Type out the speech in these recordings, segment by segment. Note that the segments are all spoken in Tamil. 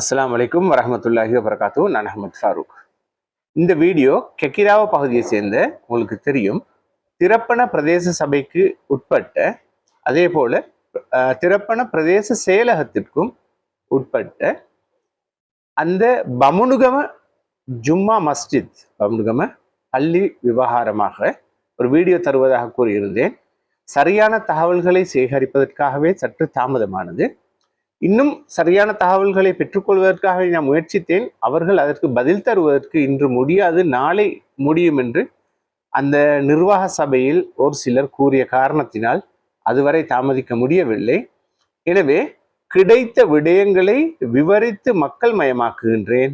அஸ்லாம் அலைக்கும் வரமத்துல்லாஹி வபரகாத்து நான் அஹமத் ஃபாரூக். இந்த வீடியோ கெக்கிராவ பகுதியை சேர்ந்த உங்களுக்கு தெரியும். திறப்பன பிரதேச சபைக்கு உட்பட்ட அதே போல திறப்பன பிரதேச செயலகத்திற்கும் உட்பட்ட அந்த பமுனுகம ஜும்மா மஸ்ஜித் பமுனுகம பள்ளி விவகாரமாக ஒரு வீடியோ தருவதாக கூறியிருந்தேன். சரியான தகவல்களை சேகரிப்பதற்காகவே சற்று தாமதமானது. இன்னும் சரியான தகவல்களை பெற்றுக்கொள்வதற்காக நான் முயற்சித்தேன். அவர்கள் அதற்கு பதில் தருவதற்கு இன்று முடியாது நாளை முடியும் என்று அந்த நிர்வாக சபையில் ஒரு சிலர் கூறிய காரணத்தினால் அதுவரை தாமதிக்க முடியவில்லை. எனவே கிடைத்த விடயங்களை விவரித்து மக்கள் மயமாக்குகின்றேன்.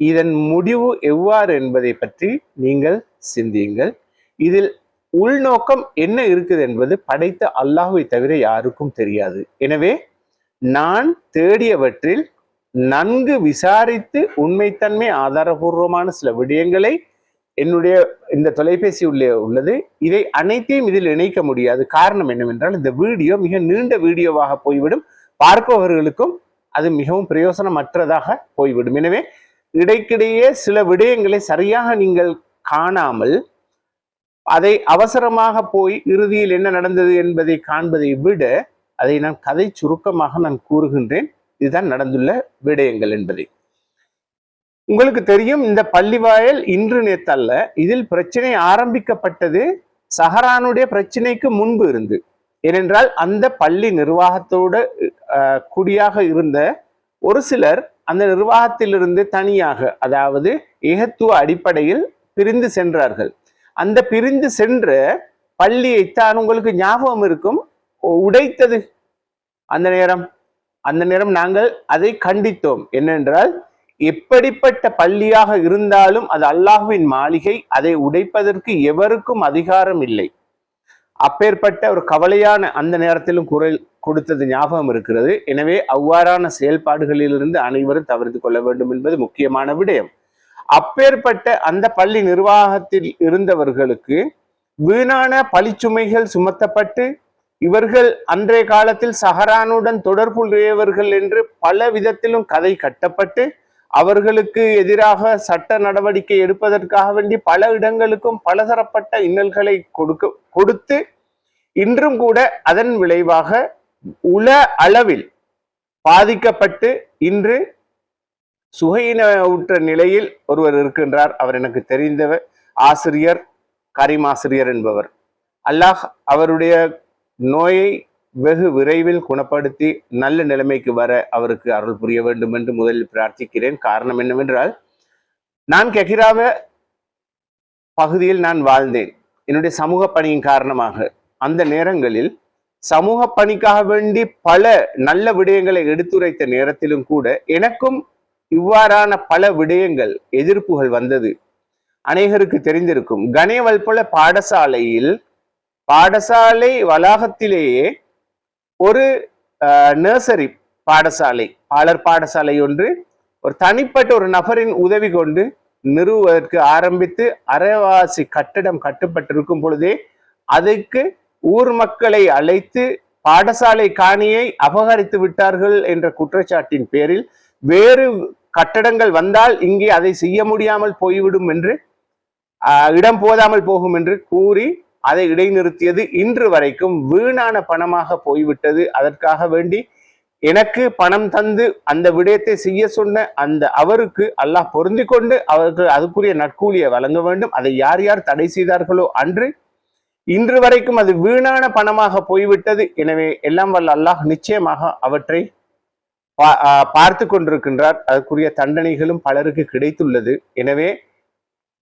இதன் முடிவு எவ்வாறு என்பதை பற்றி நீங்கள் சிந்தியுங்கள். இதில் உள்நோக்கம் என்ன இருக்குது என்பது படைத்த அல்லாஹுவை தவிர யாருக்கும் தெரியாது. எனவே நான் தேடியவற்றில் நன்கு விசாரித்து உண்மைத்தன்மை ஆதாரபூர்வமான சில விடயங்களை என்னுடைய இந்த தொலைபேசி உள்ளே உள்ளது. இதை அனைத்தையும் இதில் இணைக்க முடியாது. காரணம் என்னவென்றால் இந்த வீடியோ மிக நீண்ட வீடியோவாக போய்விடும். பார்ப்பவர்களுக்கும் அது மிகவும் பிரயோசனமற்றதாக போய்விடும். எனவே இடைக்கிடையே சில விடயங்களை சரியாக நீங்கள் காணாமல் அதை அவசரமாக போய் இறுதியில் என்ன நடந்தது என்பதை காண்பதை விட அதை நான் கதை சுருக்கமாக நான் கூறுகின்றேன். இதுதான் நடந்துள்ள விடயங்கள் என்பதை. உங்களுக்கு தெரியும் இந்த பள்ளிவாயல் இன்று நேத்தல்ல இதில் பிரச்சனை ஆரம்பிக்கப்பட்டது சஹரானுடைய பிரச்சனைக்கு முன்பு இருந்து. ஏனென்றால் அந்த பள்ளி நிர்வாகத்தோடு அஹ், குடியாக இருந்த ஒரு சிலர் அந்த நிர்வாகத்திலிருந்து தனியாக அதாவது ஏகத்துவ அடிப்படையில் பிரிந்து சென்றார்கள். அந்த பிரிந்து சென்ற பள்ளியைத்தான் உங்களுக்கு ஞாபகம் இருக்கும். உடைத்தது. அந்த நேரம் அந்த நேரம் நாங்கள் அதை கண்டித்தோம். என்னென்றால் எப்படிப்பட்ட பள்ளியாக இருந்தாலும் அது அல்லாஹுவின் மாளிகை அதை உடைப்பதற்கு எவருக்கும் அதிகாரம் இல்லை. அப்பேற்பட்ட ஒரு கவலையான அந்த நேரத்திலும் குரல் கொடுத்தது ஞாபகம் இருக்கிறது. எனவே அவ்வாறான செயல்பாடுகளிலிருந்து அனைவரும் தவிர்த்து கொள்ள வேண்டும் என்பது முக்கியமான விடயம். அப்பேற்பட்ட அந்த பள்ளி நிர்வாகத்தில் இருந்தவர்களுக்கு வீணான பழிச்சுமைகள் சுமத்தப்பட்டு இவர்கள் அன்றைய காலத்தில் சஹரானுடன் தொடர்புடையவர்கள் என்று பல விதத்திலும் கதை கட்டப்பட்டு அவர்களுக்கு எதிராக சட்ட நடவடிக்கை எடுப்பதற்காக வேண்டி பல இடங்களுக்கும் பலதரப்பட்ட இன்னல்களை கொடுக்க கொடுத்து இன்றும் கூட அதன் விளைவாக உல அளவில் பாதிக்கப்பட்டு இன்று சுகையினவுற்ற நிலையில் ஒருவர் இருக்கின்றார். அவர் எனக்கு தெரிந்தவர் ஆசிரியர் கரீம் ஆசிரியர் என்பவர். அல்லாஹ் அவருடைய நோயை வெகு விரைவில் குணப்படுத்தி நல்ல நிலைமைக்கு வர அவருக்கு அருள் புரிய வேண்டும் என்று முதலில் பிரார்த்திக்கிறேன். காரணம் என்னவென்றால் நான் கெகிராவ பகுதியில் நான் வாழ்ந்தேன். என்னுடைய சமூக பணியின் காரணமாக. அந்த நேரங்களில் சமூக பணிக்காக வேண்டி பல நல்ல விடயங்களை எடுத்துரைத்த நேரத்திலும் கூட எனக்கும் இவ்வாறான பல விடயங்கள் எதிர்ப்புகள் வந்தது. அநேகருக்கு தெரிந்திருக்கும். கணேவல் போல பாடசாலையில் பாடசாலை வளாகத்திலேயே ஒரு நர்சரி பாடசாலை பாலர் பாடசாலை ஒன்று. ஒரு தனிப்பட்ட ஒரு நபரின் உதவி கொண்டு நிறுவுவதற்கு ஆரம்பித்து அரைவாசி கட்டிடம் கட்டப்பட்டிருக்கும் பொழுதே அதற்கு ஊர் மக்களை அழைத்து பாடசாலை காணியை அபகரித்து விட்டார்கள் என்ற குற்றச்சாட்டின் பேரில் வேறு கட்டடங்கள் வந்தால் இங்கே அதை செய்ய முடியாமல் போய்விடும் என்று இடம் போதாமல் போகும் என்று கூறி அதை இடைநிறுத்தியது இன்று வரைக்கும் வீணான பணமாக போய்விட்டது. அதற்காக வேண்டி எனக்கு பணம் தந்து அந்த விடயத்தை செய்ய சொன்ன அந்த அவருக்கு அல்லாஹ் பொருந்தி கொண்டு அவருக்கு அதுக்குரிய நற்கூலியை வழங்க வேண்டும். அதை யார் யார் தடை செய்தார்களோ அன்று இன்று வரைக்கும் அது வீணான பணமாக போய்விட்டது. எனவே எல்லாம் வல்ல அல்லாஹ் நிச்சயமாக அவற்றை பா- பார்த்து கொண்டிருக்கின்றார். அதற்குரிய தண்டனைகளும் பலருக்கு கிடைத்துள்ளது. எனவே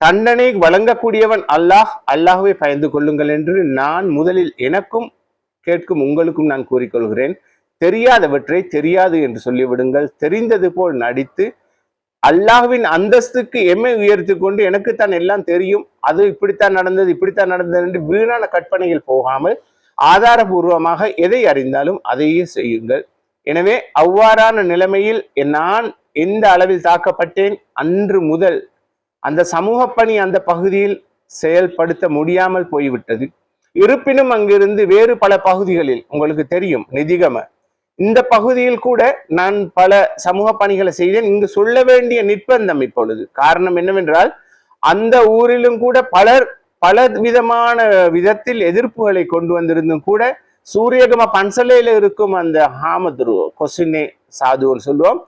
தண்டனை வழங்கக்கூடியவன் அல்லாஹ் அல்லாஹுவை பயந்து கொள்ளுங்கள் என்று நான் முதலில் எனக்கும் கேட்கும் உங்களுக்கும் நான் கூறிக்கொள்கிறேன். தெரியாதவற்றை தெரியாது என்று சொல்லிவிடுங்கள். தெரிந்தது போல் நடித்து அல்லாஹ்வின் அந்தஸ்துக்கு எம்மை உயர்த்தி கொண்டு எனக்கு தான் எல்லாம் தெரியும். அது இப்படித்தான் நடந்தது இப்படித்தான் நடந்தது என்று வீணான கற்பனையில் போகாமல் ஆதாரபூர்வமாக எதை அறிந்தாலும் அதையே செய்யுங்கள். எனவே அவ்வாறான நிலைமையில் நான் எந்த அளவில் தாக்கப்பட்டேன்? அன்று முதல் அந்த சமூக பணி அந்த பகுதியில் செயல்படுத்த முடியாமல் போய்விட்டது. இருப்பினும் அங்கிருந்து வேறு பல பகுதிகளில் உங்களுக்கு தெரியும் நிதிகம. இந்த பகுதியில் கூட நான் பல சமூக பணிகளை செய்தேன். இங்கு சொல்ல வேண்டிய நிர்பந்தம் இப்பொழுது. காரணம் என்னவென்றால் அந்த ஊரிலும் கூட பலர் பல விதமான விதத்தில் எதிர்ப்புகளை கொண்டு வந்திருந்தும் கூட சூரியகம பன்சலையில இருக்கும் அந்த ஹாமதுரு கொசினே சாதுன்னு சொல்லுவோம்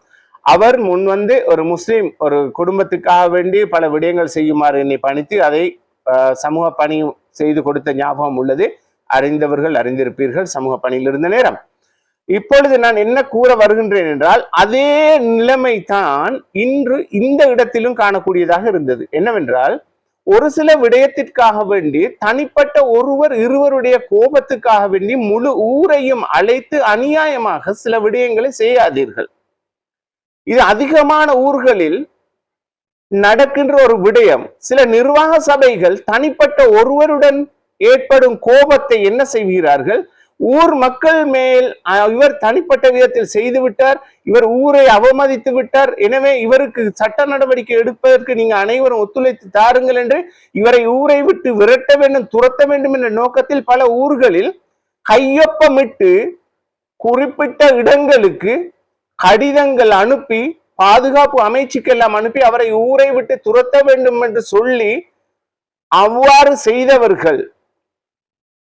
அவர் முன் வந்து ஒரு முஸ்லீம் ஒரு குடும்பத்துக்காக வேண்டி பல விடயங்கள் செய்யுமாறு என்னை பணித்து அதை அஹ், சமூக பணி செய்து கொடுத்த ஞாபகம் உள்ளது. அறிந்தவர்கள் அறிந்திருப்பீர்கள். சமூக பணியில் இருந்த நேரம். இப்பொழுது நான் என்ன கூற வருகின்றேன் என்றால் அதே நிலைமை தான் இன்று இந்த இடத்திலும் காணக்கூடியதாக இருந்தது. என்னவென்றால் ஒரு சில விடயத்திற்காக வேண்டி தனிப்பட்ட ஒருவர் இருவருடைய கோபத்துக்காக வேண்டி முழு ஊரையும் அழைத்து அநியாயமாக சில விடயங்களை செய்யாதீர்கள். இது அதிகமான ஊர்களில் நடக்கின்ற ஒரு விடயம். சில நிர்வாக சபைகள் தனிப்பட்ட ஒருவருடன் ஏற்படும் கோபத்தை என்ன செய்கிறார்கள்? ஊர் மக்கள் மேல் இவர் தனிப்பட்ட விதத்தில் செய்து விட்டார் இவர் ஊரை அவமதித்து விட்டார். எனவே இவருக்கு சட்ட நடவடிக்கை எடுப்பதற்கு நீங்க அனைவரும் ஒத்துழைத்து தாருங்கள் என்று இவரை ஊரை விட்டு விரட்ட வேண்டும் துரத்த வேண்டும் என்ற நோக்கத்தில் பல ஊர்களில் கையொப்பமிட்டு குறிப்பிட்ட இடங்களுக்கு கடிதங்கள் அனுப்பி பாதுகாப்பு அமைச்சுக்கெல்லாம் அனுப்பி அவரை ஊரை விட்டு துரத்த வேண்டும் என்று சொல்லி அவ்வாறு செய்தவர்கள்.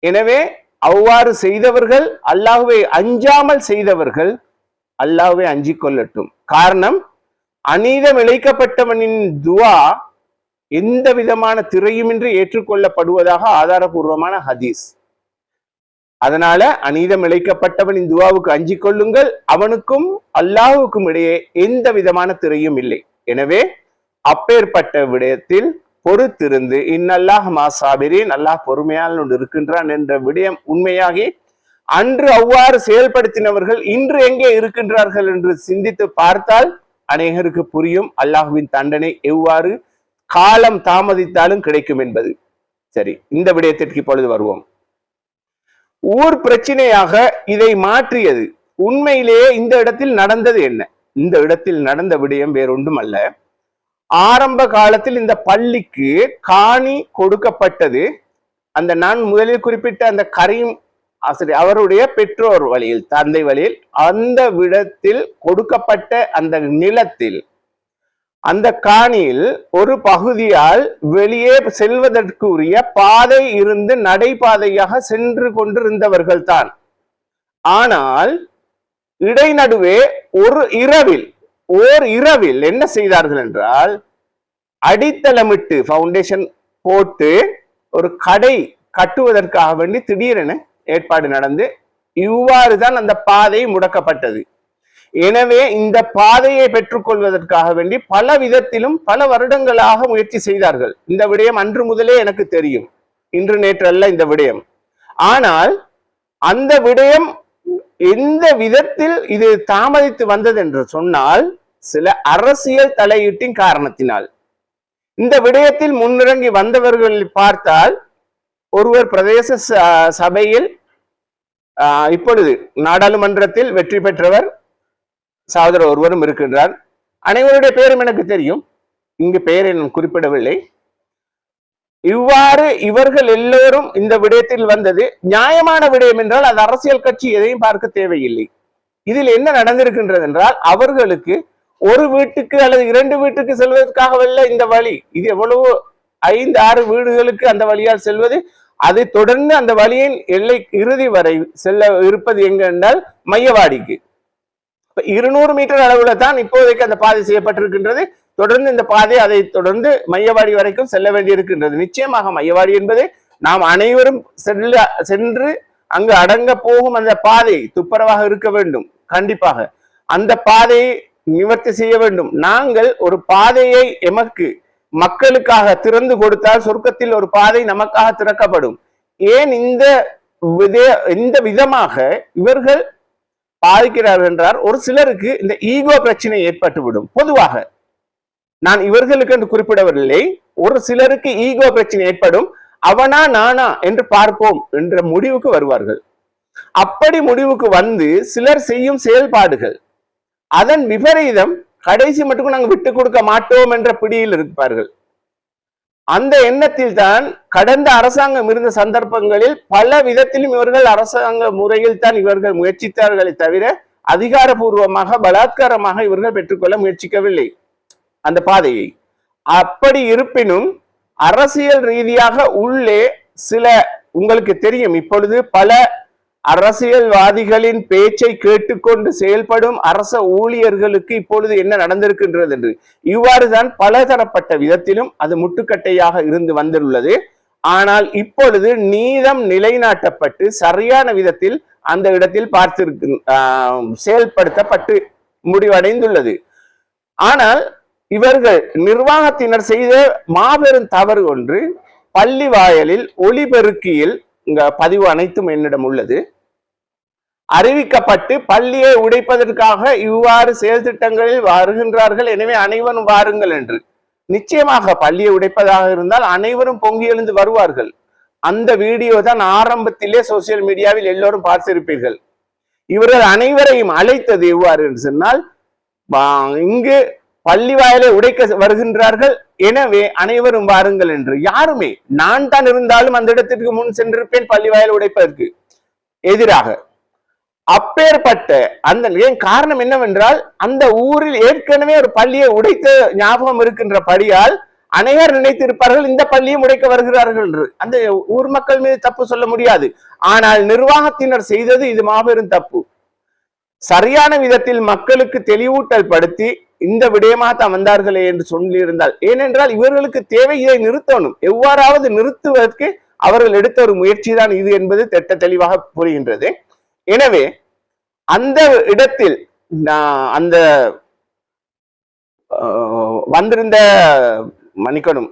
எனவே அவ்வாறு செய்தவர்கள் அல்லாஹுவை அஞ்சாமல் செய்தவர்கள் அல்லாஹுவை அஞ்சி கொள்ளட்டும். காரணம் அநீதம் இழைக்கப்பட்டவனின் துவா எந்த விதமான திரையுமின்றி ஏற்றுக்கொள்ளப்படுவதாக ஆதாரபூர்வமான ஹதீஸ். அதனால அநீதம் இழைக்கப்பட்டவன் துவாவுக்கு அஞ்சி கொள்ளுங்கள். அவனுக்கும் அல்லாஹுக்கும் இடையே எந்த விதமான திரையும் இல்லை. எனவே அப்பேற்பட்ட விடயத்தில் பொறுத்திருந்து இன்னல்லாஹ் மாசாபிரின் அல்லாஹ் பொறுமையால் ஒன்று இருக்கின்றான் என்ற விடயம் உண்மையாகி அன்று அவ்வாறு செயல்படுத்தினவர்கள் இன்று எங்கே இருக்கின்றார்கள் என்று சிந்தித்து பார்த்தால் அநேகருக்கு புரியும் அல்லாஹுவின் தண்டனை எவ்வாறு காலம் தாமதித்தாலும் கிடைக்கும் என்பது. சரி இந்த விடயத்திற்கு இப்பொழுது வருவோம். ஊர் பிரச்சனையாக இதை மாற்றியது. உண்மையிலேயே இந்த இடத்தில் நடந்தது என்ன? இந்த இடத்தில் நடந்த விடயம் வேறொன்றும் அல்ல ஆரம்ப காலத்தில் இந்த பள்ளிக்கு காணி கொடுக்கப்பட்டது. அந்த நான் முதலில் குறிப்பிட்ட அந்த கரீம் ஆசிரியர் அவருடைய பெற்றோர் வழியில் தந்தை வழியில் அந்த விடத்தில் கொடுக்கப்பட்ட அந்த நிலத்தில் அந்த காணியில் ஒரு பகுதியால் வெளியே செல்வதற்குரிய பாதை இருந்து நடைபாதையாக சென்று கொண்டிருந்தவர்கள் தான் ஆனால் இடைநடுவே ஒரு இரவில் ஓர் இரவில் என்ன செய்தார்கள் என்றால் அடித்தளமிட்டு ஃபவுண்டேஷன் போட்டு ஒரு கடை கட்டுவதற்காக வேண்டி திடீரென ஏற்பாடு நடந்து இவ்வாறு தான் அந்த பாதை முடக்கப்பட்டது. எனவே இந்த பாதையை பெற்றுக்கொள்வதற்காக வேண்டி பல விதத்திலும் பல வருடங்களாக முயற்சி செய்தார்கள். இந்த விடயம் அன்று முதலே எனக்கு தெரியும். இன்று நேற்று அல்ல இந்த விடயம். ஆனால் அந்த விடயம் எந்த விதத்தில் இது தாமதித்து வந்தது என்று சொன்னால் சில அரசியல் தலையீட்டின் காரணத்தினால். இந்த விடயத்தில் முன்னிறங்கி வந்தவர்கள் பார்த்தால் ஒருவர் பிரதேச ச- சபையில் ஆஹ், இப்பொழுது நாடாளுமன்றத்தில் வெற்றி பெற்றவர் சகோதரர் ஒருவரும் இருக்கின்றார். அனைவருடைய பெயரும் எனக்கு தெரியும். இங்கு பெயரை நான் குறிப்பிடவில்லை. இவ்வாறு இவர்கள் எல்லோரும் இந்த விடயத்தில் வந்தது நியாயமான விடயம் என்றால் அது அரசியல் கட்சி எதையும் பார்க்க தேவையில்லை. இதில் என்ன நடந்திருக்கின்றது என்றால் அவர்களுக்கு ஒரு வீட்டுக்கு அல்லது இரண்டு வீட்டுக்கு செல்வதற்காகவல்ல இந்த வழி. இது எவ்வளவு ஐந்து ஆறு வீடுகளுக்கு அந்த வழியால் செல்வது. அதை தொடர்ந்து அந்த வழியின் எல்லை இறுதி வரை செல்ல இருப்பது எங்க என்றால் மையவாடிக்கு. இருநூறு மீட்டர் அளவுல தான் இப்போதைக்கு அந்த பாதை செய்யப்பட்டிருக்கின்றது. தொடர்ந்து இந்த பாதை அதை தொடர்ந்து மையவாடி வரைக்கும் செல்ல வேண்டியிருக்கின்றது. நிச்சயமாக மையவாடி என்பது நாம் அனைவரும் செல்ல சென்று அங்கு அடங்க போகும் அந்த பாதை துப்புரவாக இருக்க வேண்டும். கண்டிப்பாக. அந்த பாதையை நிவர்த்தி செய்ய வேண்டும். நாங்கள் ஒரு பாதையை எமக்கு மக்களுக்காக திறந்து கொடுத்தால் சொர்க்கத்தில் ஒரு பாதை நமக்காக திறக்கப்படும். ஏன் இந்த வித- இந்த விதமாக இவர்கள் பாதிக்கிறார்கள் என்றார். ஒரு சிலருக்கு இந்த ஈகோ பிரச்சனை ஏற்பட்டுவிடும். பொதுவாக நான் இவர்களுக்கு என்று குறிப்பிடவில்லை. ஒரு சிலருக்கு ஈகோ பிரச்சனை ஏற்படும். அவனா நானா என்று பார்ப்போம் என்ற முடிவுக்கு வருவார்கள். அப்படி முடிவுக்கு வந்து சிலர் செய்யும் செயல்பாடுகள் அதன் விபரீதம் கடைசி மட்டுக்கும் நாங்கள் விட்டு கொடுக்க மாட்டோம் என்ற பிடியில் இருப்பார்கள். அந்த எண்ணத்தில் தான் கடந்த அரசாங்கம் இருந்த சந்தர்ப்பங்களில் பல விதத்திலும் இவர்கள் அரசாங்க முறையில் தான் இவர்கள் முயற்சித்தார்களே தவிர அதிகாரபூர்வமாக பலாத்காரமாக இவர்கள் பெற்றுக்கொள்ள முயற்சிக்கவில்லை அந்த பாதையை. அப்படி இருப்பினும் அரசியல் ரீதியாக உள்ளே சில உங்களுக்கு தெரியும் இப்பொழுது பல அரசியல்வாதிகளின் பேச்சை கேட்டுக்கொண்டு செயல்படும் அரச ஊழியர்களுக்கு இப்பொழுது என்ன நடந்திருக்கின்றது என்று. இவ்வாறுதான் பலதரப்பட்ட விதத்திலும் அது முட்டுக்கட்டையாக இருந்து வந்துள்ளது ஆனால் இப்பொழுது நீதம் நிலைநாட்டப்பட்டு சரியான விதத்தில் அந்த இடத்தில் பார்த்திருக்கு செயல்படுத்தப்பட்டு முடிவடைந்துள்ளது. ஆனால் இவர்கள் நிர்வாகத்தினர் செய்த மாபெரும் தவறு ஒன்று பள்ளி வாயலில் ஒளிபெருக்கியில் இங்க பதிவு அனைத்தும் என்னிடம் உள்ளது. அறிவிக்கப்பட்டு பள்ளியை உடைப்பதற்காக இவ்வாறு செயல் திட்டங்களில் வருகின்றார்கள். எனவே அனைவரும் வாருங்கள் என்று. நிச்சயமாக பள்ளியை உடைப்பதாக இருந்தால் அனைவரும் பொங்கி எழுந்து வருவார்கள். அந்த வீடியோ தான் ஆரம்பத்திலே சோசியல் மீடியாவில் எல்லோரும் பார்த்திருப்பீர்கள். இவர்கள் அனைவரையும் அழைத்தது எவ்வாறு என்று சொன்னால் வா- இங்கு பள்ளி வாயிலை உடைக்க வருகின்றார்கள். எனவே அனைவரும் வாருங்கள் என்று. யாருமே நான் தான் இருந்தாலும் அந்த இடத்திற்கு முன் சென்றிருப்பேன் பள்ளி வாயில் உடைப்பதற்கு. எதிராக. அப்பேற்பட்ட அந்த ஏன் காரணம் என்னவென்றால் அந்த ஊரில் ஏற்கனவே ஒரு பள்ளியை உடைத்த ஞாபகம் இருக்கின்ற படியால் அனைவர் நினைத்திருப்பார்கள் இந்த பள்ளியும் உடைக்க வருகிறார்கள் என்று. அந்த ஊர் மக்கள் மீது தப்பு சொல்ல முடியாது. ஆனால் நிர்வாகத்தினர் செய்தது இது மாபெரும் தப்பு. சரியான விதத்தில் மக்களுக்கு தெளிவூட்டல் படுத்தி இந்த விடயமாக தான் வந்தார்களே என்று சொல்லியிருந்தால். ஏனென்றால் இவர்களுக்கு தேவை இதை நிறுத்தணும். எவ்வாறாவது நிறுத்துவதற்கு அவர்கள் எடுத்த ஒரு முயற்சி தான் இது என்பது திட்ட தெளிவாக புரிகின்றது. எனவே அந்த இடத்தில் அந்த வந்திருந்த மன்னிக்கணும்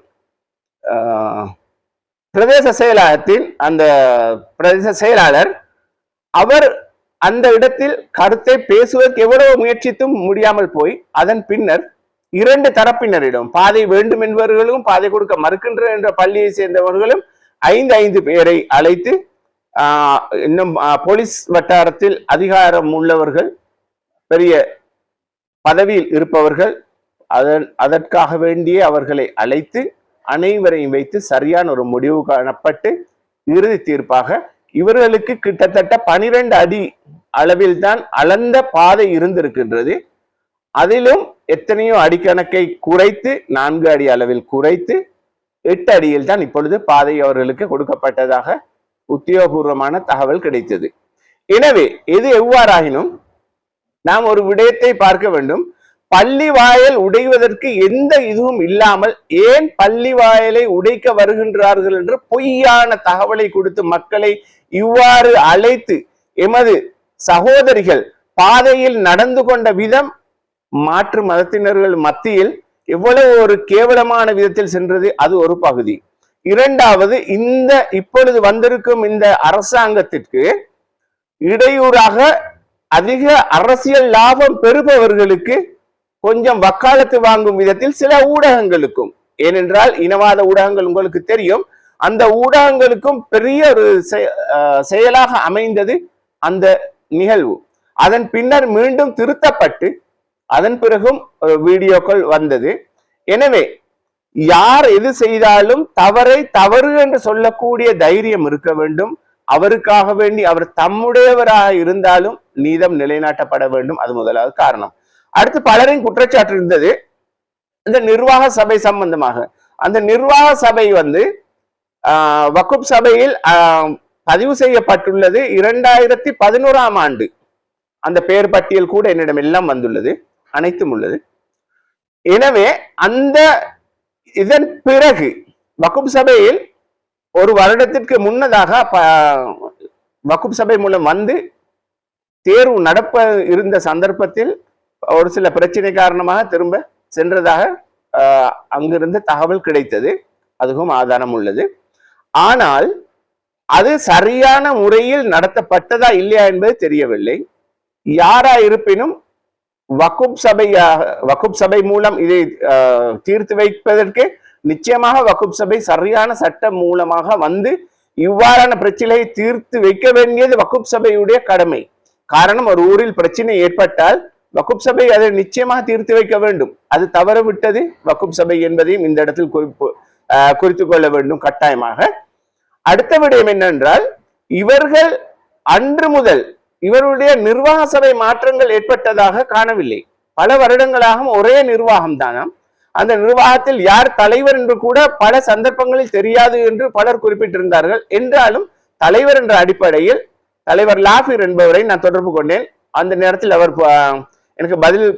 பிரதேச செயலாளத்தின் அந்த பிரதேச செயலாளர் அவர் அந்த இடத்தில் கருத்தை பேசுவதற்கு எவ்வளவு முயற்சித்தும் முடியாமல் போய் அதன் பின்னர் இரண்டு தரப்பினரிடம் பாதை வேண்டும் என்பவர்களும் பாதை கொடுக்க மறுக்கின்ற என்ற பள்ளியை சேர்ந்தவர்களும் ஐந்து ஐந்து பேரை அழைத்து இன்னும் போலீஸ் வட்டாரத்தில் அதிகாரம் உள்ளவர்கள் பெரிய பதவியில் இருப்பவர்கள் அதன் அதற்காக வேண்டியே அவர்களை அழைத்து அனைவரையும் வைத்து சரியான ஒரு முடிவு காணப்பட்டு இறுதி தீர்ப்பாக இவர்களுக்கு கிட்டத்தட்ட பனிரெண்டு அடி அளவில் தான் அளந்த பாதை இருந்திருக்கின்றது. அதிலும் எத்தனையோ அடிக்கணக்கை குறைத்து நான்கு அடி அளவில் குறைத்து எட்டு அடியில் தான் இப்பொழுது பாதை அவர்களுக்கு கொடுக்கப்பட்டதாக உத்தியோகபூர்வமான தகவல் கிடைத்தது. எனவே எது எவ்வாறாயினும் நாம் ஒரு விடயத்தை பார்க்க வேண்டும். பள்ளி வாயல் உடைவதற்கு எந்த இதுவும் இல்லாமல் ஏன் பள்ளி வாயலை உடைக்க வருகின்றார்கள் என்று பொய்யான தகவலை கொடுத்து மக்களை இவ்வாறு அழைத்து எமது சகோதரிகள் பாதையில் நடந்து கொண்ட விதம் மாற்று மதத்தினர்கள் மத்தியில் எவ்வளவு ஒரு கேவலமான விதத்தில் சென்றது அது ஒரு பகுதி. இரண்டாவது இந்த இப்பொழுது வந்திருக்கும் இந்த அரசாங்கத்திற்கு இடையூறாக அதிக அரசியல் லாபம் பெறுபவர்களுக்கு கொஞ்சம் வக்காலத்து வாங்கும் விதத்தில் சில ஊடகங்களுக்கும் ஏனென்றால் இனவாத ஊடகங்கள் உங்களுக்கு தெரியும். அந்த ஊடகங்களுக்கும் பெரிய ஒரு அஹ் செயலாக அமைந்தது அந்த நிகழ்வு. அதன் பின்னர் மீண்டும் திருத்தப்பட்டு அதன் பிறகும் வீடியோக்கள் வந்தது. எனவே யார் எது செய்தாலும் தவறை தவறு என்று சொல்லக்கூடிய தைரியம் இருக்க வேண்டும். அவருக்காக வேண்டி அவர் தம்முடையவராக இருந்தாலும் நீதம் நிலைநாட்டப்பட வேண்டும். அது முதலாவது காரணம். அடுத்து பலரின் குற்றச்சாட்டு இருந்தது. இந்த நிர்வாக சபை சம்பந்தமாக. அந்த நிர்வாக சபை வந்து ஆஹ், வக்குப் சபையில் ஆஹ், பதிவு செய்யப்பட்டுள்ளது. இரண்டாயிரத்தி பதினோராம் ஆண்டு அந்த பெயர் பட்டியல் கூட என்னிடம் எல்லாம் வந்துள்ளது. அனைத்தும் உள்ளது. எனவே அந்த இதன் பிறகு வக்குப் சபையில் ஒரு வருடத்திற்கு முன்னதாக ப- வக்குப் சபை மூலம் வந்து தேர்வு நடப்ப இருந்த சந்தர்ப்பத்தில் ஒரு சில பிரச்சனை காரணமாக திரும்ப சென்றதாக அங்கிருந்து தகவல் கிடைத்தது. அதுவும் ஆதாரம் உள்ளது. ஆனால் அது சரியான முறையில் நடத்தப்பட்டதா இல்லையா என்பது தெரியவில்லை. யாரா இருப்பினும் வக்குப் சபையாக வக்குப் சபை மூலம் இதை தீர்த்து வைப்பதற்கு நிச்சயமாக வக்குப் சபை சரியான சட்டம் மூலமாக வந்து இவ்வாறான பிரச்சனையை தீர்த்து வைக்க வேண்டியது வக்குப் சபையுடைய கடமை. காரணம் ஒரு ஊரில் பிரச்சனை ஏற்பட்டால் வக்குப் சபை அதை நிச்சயமாக தீர்த்து வைக்க வேண்டும். அது தவற விட்டது. வக்குப் சபை என்பதையும் இந்த இடத்தில் குறிப்பு குறித்து கொள்ள வேண்டும் கட்டாயமாக. அடுத்த விடயம் என்னென்றால் இவர்கள் அன்று முதல் இவருடைய நிர்வாக சபை மாற்றங்கள் ஏற்பட்டதாக காணவில்லை. பல வருடங்களாக ஒரே நிர்வாகம் தானாம் அந்த நிர்வாகத்தில் யார் தலைவர் என்று கூட பல சந்தர்ப்பங்களில் தெரியாது என்று பலர் குறிப்பிட்டிருந்தார்கள். என்றாலும் தலைவர் என்ற அடிப்படையில் தலைவர் லாஃபிர் என்பவரை நான் தொடர்பு கொண்டேன். அந்த நேரத்தில் அவர் எனக்கு பதில்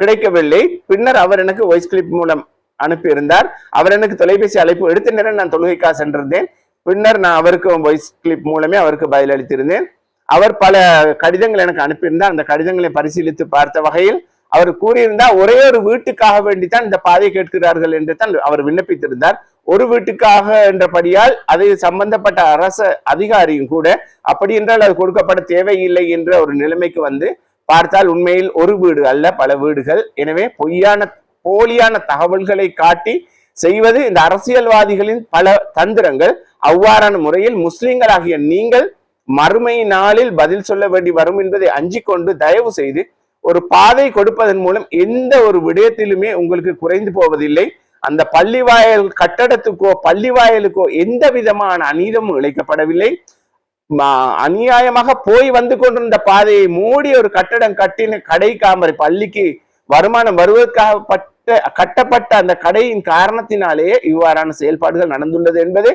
கிடைக்கவில்லை. பின்னர் அவர் எனக்கு வாய்ஸ் கிளிப் மூலம் அனுப்பியிருந்தார். அவர் எனக்கு தொலைபேசி அழைப்பு எடுத்த நேரம் நான் தொழுகைக்காக சென்றிருந்தேன். பின்னர் நான் அவருக்கு வாய்ஸ் கிளிப் மூலமே அவருக்கு பதிலளித்திருந்தேன். அவர் பல கடிதங்கள் எனக்கு அனுப்பியிருந்தார். அந்த கடிதங்களை பரிசீலித்து பார்த்த வகையில் அவர் கூறியிருந்தார் ஒரே ஒரு வீட்டுக்காக வேண்டித்தான் இந்த பாதை கேட்கிறார்கள் என்று தான் அவர் விண்ணப்பித்திருந்தார். ஒரு வீட்டுக்காக என்றபடியால் அது சம்பந்தப்பட்ட அரச அதிகாரியும் கூட அப்படி என்றால் அது கொடுக்கப்பட தேவையில்லை என்ற ஒரு நிலைமைக்கு வந்து பார்த்தால் உண்மையில் ஒரு வீடு அல்ல பல வீடுகள். எனவே பொய்யான போலியான தகவல்களை காட்டி செய்வது இந்த அரசியல்வாதிகளின் பல தந்திரங்கள். அவ்வாறான முறையில் முஸ்லிம்களாகிய நீங்கள் மறுமை நாளில் பதில் சொல்ல வேண்டி வரும் என்பதை அஞ்சிக்கொண்டு தயவு செய்து ஒரு பாதை கொடுப்பதன் மூலம் எந்த ஒரு விடயத்திலுமே உங்களுக்கு குறைந்து போவதில்லை. அந்த பள்ளிவாயல் கட்டடத்துக்கோ பள்ளிவாயலுக்கோ எந்த விதமான அநீதமும் இழைக்கப்படவில்லை. அநியாயமாக போய் வந்து கொண்டிருந்த பாதையை மூடி ஒரு கட்டடம் கட்டின கடை காமரை பள்ளிக்கு வருமானம் வருவதற்காக பட்ட கட்டப்பட்ட அந்த கடையின் காரணத்தினாலேயே இவ்வாறான செயல்பாடுகள் நடந்துள்ளது என்பது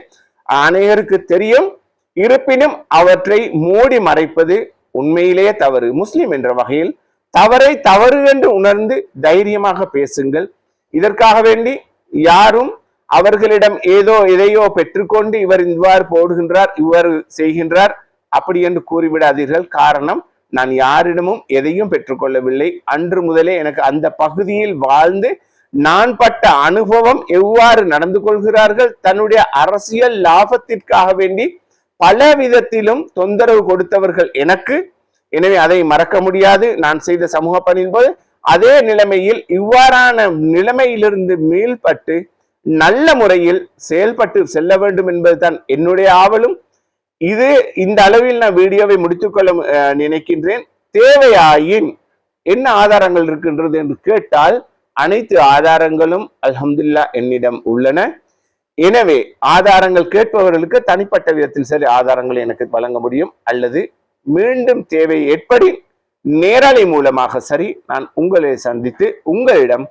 அனைவருக்கு தெரியும். இருப்பினும் அவற்றை மூடி மறைப்பது உண்மையிலேயே தவறு. முஸ்லிம் என்ற வகையில் தவறை தவறு என்று உணர்ந்து தைரியமாக பேசுங்கள். இதற்காக வேண்டி யாரும் அவர்களிடம் ஏதோ எதையோ பெற்றுக்கொண்டு இவர் இவ்வாறு போடுகின்றார் இவ்வாறு செய்கின்றார் அப்படி என்று கூறிவிடாதீர்கள். காரணம் நான் யாரிடமும் எதையும் பெற்றுக்கொள்ளவில்லை. அன்று முதலே எனக்கு அந்த பகுதியில் வாழ்ந்து நான் பட்ட அனுபவம் எவ்வாறு நடந்து கொள்கிறார்கள் தன்னுடைய அரசியல் லாபத்திற்காக வேண்டி பல விதத்திலும் தொந்தரவு கொடுத்தவர்கள் எனக்கு. எனவே அதை மறக்க முடியாது. நான் செய்த சமூக பணியின் போது அதே நிலைமையில் இவ்வாறான நிலைமையிலிருந்து மீள்பட்டு நல்ல முறையில் செயல்பட்டு செல்ல வேண்டும் என்பதுதான் என்னுடைய ஆவலும். இது இந்த அளவில் நான் வீடியோவை முடித்துக்கொள்ள அஹ், நினைக்கின்றேன். தேவையாயின் என்ன ஆதாரங்கள் இருக்கின்றது என்று கேட்டால் அனைத்து ஆதாரங்களும் அலமதுல்லா என்னிடம் உள்ளன. எனவே ஆதாரங்கள் கேட்பவர்களுக்கு தனிப்பட்ட விதத்தில் சரி ஆதாரங்களை எனக்கு வழங்க முடியும். அல்லது மீண்டும் தேவை ஏற்படி நேரலை மூலமாக சரி நான் உங்களை சந்தித்து உங்களிடம்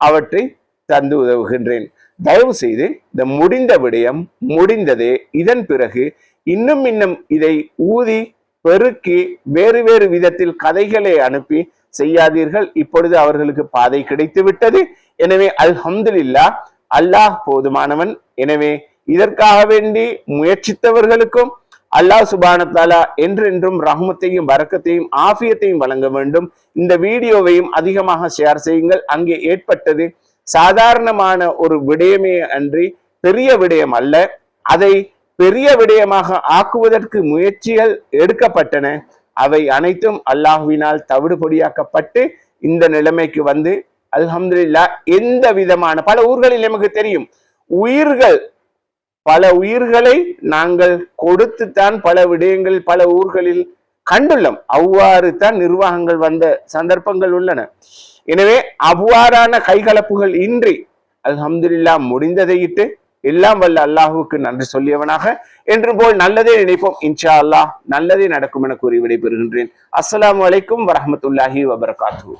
அவற்றை தந்து உதவுகின்றேன். தயவு செய்து இந்த முடிந்த விடயம் முடிந்ததே. இதன் பிறகு இன்னும் இன்னும் இதை ஊதி பெருக்கி வேறு வேறு விதத்தில் கதைகளை அனுப்பி செய்யாதீர்கள். இப்பொழுது அவர்களுக்கு பாதை கிடைத்து விட்டது எனவே அல்ஹம்துல்லா அல்லாஹ் போதுமானவன். எனவே இதற்காக வேண்டி முயற்சித்தவர்களுக்கும் அல்லாஹ் சுபானத்தாலா என்றென்றும் ரஹ்மத்தையும் வரக்கத்தையும் ஆஃபியத்தையும் வழங்க வேண்டும். இந்த வீடியோவையும் அதிகமாக ஷேர் செய்யுங்கள். அங்கே ஏற்பட்டது சாதாரணமான ஒரு விடயமே அன்றி பெரிய விடயம் அல்ல. அதை பெரிய விடயமாக ஆக்குவதற்கு முயற்சிகள் எடுக்கப்பட்டன. அவை அனைத்தும் அல்லாஹுவினால் தவிடுபொடியாக்கப்பட்டு இந்த நிலைமைக்கு வந்து அல்ஹம்துலில்லா எந்த விதமான பல ஊர்களில் நமக்கு தெரியும். உயிர்கள் பல உயிர்களை நாங்கள் கொடுத்துத்தான் பல விடயங்கள் பல ஊர்களில் கண்டுள்ளோம். அவ்வாறு தான் நிர்வாகங்கள் வந்த சந்தர்ப்பங்கள் உள்ளன. எனவே அவ்வாறான கைகலப்புகள் இன்றி அல்ஹம்துலில்லா முடிந்ததை இட்டு எல்லாம் வல்ல அல்லாஹுக்கு நன்றி சொல்லியவனாக என்று போல் நல்லதே நினைப்போம். இன்ஷா அல்லாஹ் நல்லதே நடக்கும் என கூறி விடைபெறுகின்றேன். அஸ்லாம் அலைக்கும் வரமத்துல்லாஹி வபர்காத்து